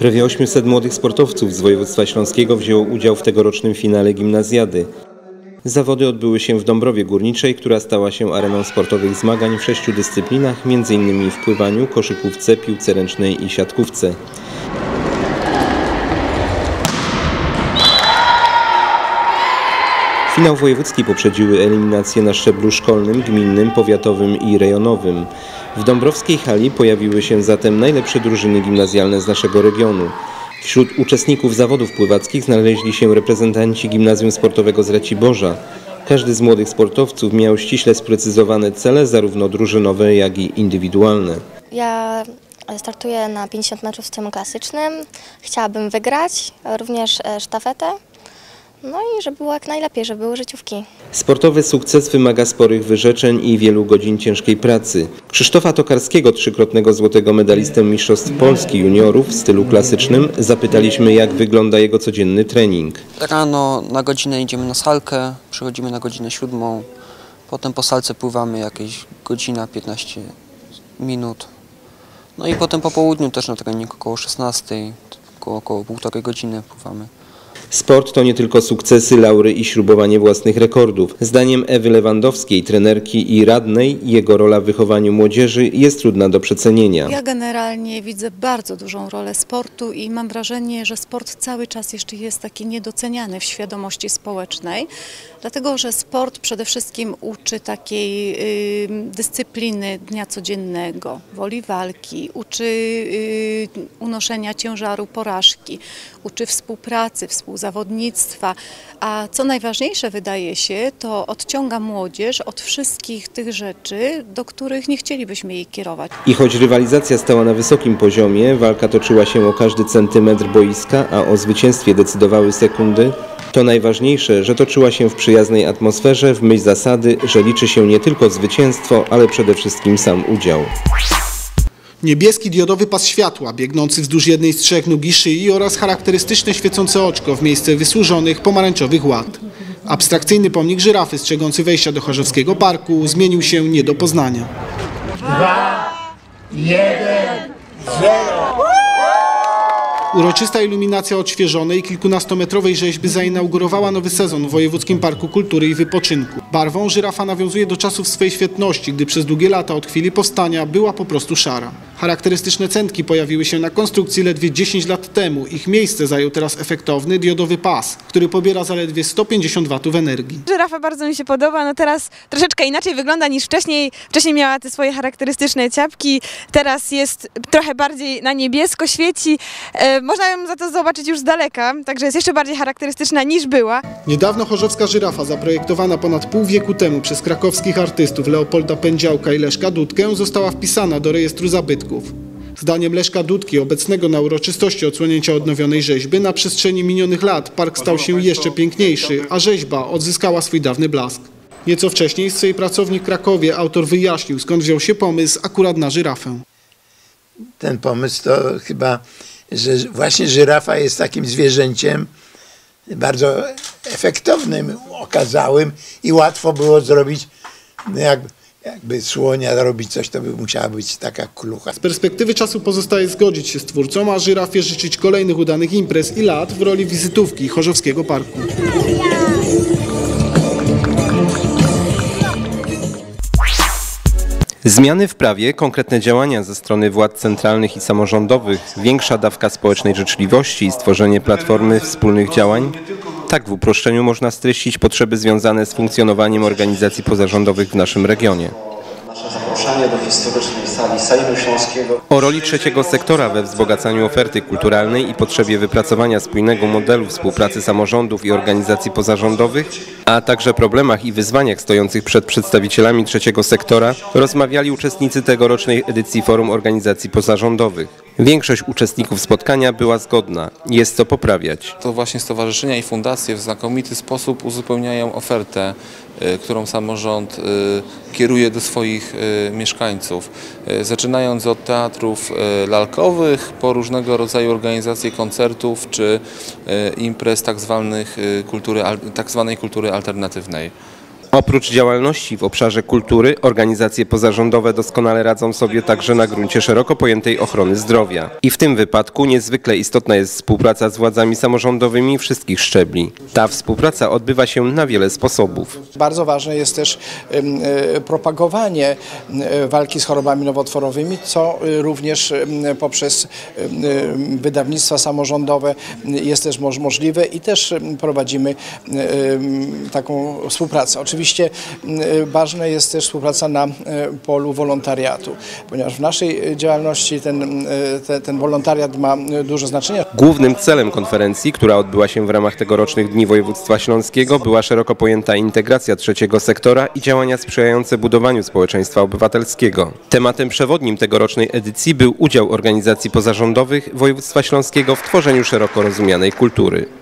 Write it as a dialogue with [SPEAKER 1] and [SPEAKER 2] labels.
[SPEAKER 1] Prawie 800 młodych sportowców z województwa śląskiego wzięło udział w tegorocznym finale gimnazjady. Zawody odbyły się w Dąbrowie Górniczej, która stała się areną sportowych zmagań w sześciu dyscyplinach, m.in. w pływaniu, koszykówce, piłce ręcznej i siatkówce. Finał wojewódzki poprzedziły eliminacje na szczeblu szkolnym, gminnym, powiatowym i rejonowym. W Dąbrowskiej hali pojawiły się zatem najlepsze drużyny gimnazjalne z naszego regionu. Wśród uczestników zawodów pływackich znaleźli się reprezentanci Gimnazjum Sportowego z Raciborza. Każdy z młodych sportowców miał ściśle sprecyzowane cele, zarówno drużynowe, jak i indywidualne.
[SPEAKER 2] Ja startuję na 50 meczów w stylu klasycznym. Chciałabym wygrać również e, sztafetę. No i żeby było jak najlepiej, żeby były życiówki.
[SPEAKER 1] Sportowy sukces wymaga sporych wyrzeczeń i wielu godzin ciężkiej pracy. Krzysztofa Tokarskiego, trzykrotnego złotego medalistę Mistrzostw Polski juniorów w stylu klasycznym, zapytaliśmy jak wygląda jego codzienny trening.
[SPEAKER 3] Rano na godzinę idziemy na salkę, przychodzimy na godzinę siódmą, potem po salce pływamy jakieś godzina, 15 minut. No i potem po południu też na trening około 16, około, około półtorej godziny pływamy.
[SPEAKER 1] Sport to nie tylko sukcesy, laury i śrubowanie własnych rekordów. Zdaniem Ewy Lewandowskiej, trenerki i radnej, jego rola w wychowaniu młodzieży jest trudna do przecenienia.
[SPEAKER 4] Ja generalnie widzę bardzo dużą rolę sportu i mam wrażenie, że sport cały czas jeszcze jest taki niedoceniany w świadomości społecznej, dlatego że sport przede wszystkim uczy takiej dyscypliny dnia codziennego, woli walki, uczy y, unoszenia ciężaru porażki, uczy współpracy, współzawodnictwa, a co najważniejsze wydaje się, to odciąga młodzież od wszystkich tych rzeczy, do których nie chcielibyśmy jej kierować.
[SPEAKER 1] I choć rywalizacja stała na wysokim poziomie, walka toczyła się o każdy centymetr boiska, a o zwycięstwie decydowały sekundy, to najważniejsze, że toczyła się w przyjaznej atmosferze, w myśl zasady, że liczy się nie tylko zwycięstwo, ale przede wszystkim sam udział.
[SPEAKER 5] Niebieski diodowy pas światła biegnący wzdłuż jednej z trzech nóg i szyi oraz charakterystyczne świecące oczko w miejsce wysłużonych pomarańczowych ład. Abstrakcyjny pomnik żyrafy strzegący wejścia do Chorzowskiego Parku zmienił się nie do poznania. Uroczysta iluminacja odświeżonej kilkunastometrowej rzeźby zainaugurowała nowy sezon w Wojewódzkim Parku Kultury i Wypoczynku. Barwą żyrafa nawiązuje do czasów swej świetności, gdy przez długie lata od chwili powstania była po prostu szara. Charakterystyczne centki pojawiły się na konstrukcji ledwie 10 lat temu. Ich miejsce zajął teraz efektowny diodowy pas, który pobiera zaledwie 150 W energii.
[SPEAKER 6] Żyrafa bardzo mi się podoba, no teraz troszeczkę inaczej wygląda niż wcześniej. Wcześniej miała te swoje charakterystyczne ciapki, teraz jest trochę bardziej na niebiesko, świeci. E, można ją za to zobaczyć już z daleka, także jest jeszcze bardziej charakterystyczna niż była.
[SPEAKER 5] Niedawno chorzowska żyrafa, zaprojektowana ponad pół wieku temu przez krakowskich artystów Leopolda Pędziałka i Leszka Dudkę, została wpisana do rejestru zabytków. Zdaniem Leszka Dudki, obecnego na uroczystości odsłonięcia odnowionej rzeźby, na przestrzeni minionych lat park stał się jeszcze piękniejszy, a rzeźba odzyskała swój dawny blask. Nieco wcześniej w swojej pracowni w Krakowie autor wyjaśnił, skąd wziął się pomysł akurat na żyrafę.
[SPEAKER 7] ten pomysł to chyba, że właśnie żyrafa jest takim zwierzęciem bardzo efektownym, okazałym i łatwo było zrobić, no jak, jakby słonia robić coś, to by musiała być taka klucha.
[SPEAKER 5] Z perspektywy czasu pozostaje zgodzić się z twórcą, a żyrafie życzyć kolejnych udanych imprez i lat w roli wizytówki Chorzowskiego Parku.
[SPEAKER 1] Zmiany w prawie, konkretne działania ze strony władz centralnych i samorządowych, większa dawka społecznej życzliwości i stworzenie platformy wspólnych działań. Tak w uproszczeniu można streścić potrzeby związane z funkcjonowaniem organizacji pozarządowych w naszym regionie.
[SPEAKER 8] Nasze zaproszenie do historycznej sali Sejmu Śląskiego.
[SPEAKER 1] O roli trzeciego sektora we wzbogacaniu oferty kulturalnej i potrzebie wypracowania spójnego modelu współpracy samorządów i organizacji pozarządowych, a także problemach i wyzwaniach stojących przed przedstawicielami trzeciego sektora rozmawiali uczestnicy tegorocznej edycji Forum Organizacji Pozarządowych. Większość uczestników spotkania była zgodna. Jest co poprawiać.
[SPEAKER 9] To właśnie stowarzyszenia i fundacje w znakomity sposób uzupełniają ofertę, y, którą samorząd y, kieruje do swoich y, mieszkańców. Zaczynając od teatrów lalkowych, po różnego rodzaju organizacje koncertów czy imprez tak, zwanych, kultury, tak zwanej kultury alternatywnej.
[SPEAKER 1] Oprócz działalności w obszarze kultury, organizacje pozarządowe doskonale radzą sobie także na gruncie szeroko pojętej ochrony zdrowia. I w tym wypadku niezwykle istotna jest współpraca z władzami samorządowymi wszystkich szczebli. Ta współpraca odbywa się na wiele sposobów.
[SPEAKER 10] Bardzo ważne jest też e, propagowanie e, walki z chorobami nowotworowymi, co e, również poprzez wydawnictwa samorządowe jest też moż- możliwe i też prowadzimy taką współpracę. Oczywiście em, ważna jest też współpraca na e, polu wolontariatu, ponieważ w naszej e, działalności ten, e, te, ten wolontariat ma duże znaczenie.
[SPEAKER 1] Głównym celem konferencji, która odbyła się w ramach tegorocznych Dni Województwa Śląskiego, była szeroko pojęta integracja trzeciego sektora i działania sprzyjające budowaniu społeczeństwa obywatelskiego. Tematem przewodnim tegorocznej edycji był udział organizacji pozarządowych województwa śląskiego w tworzeniu szeroko rozumianej kultury.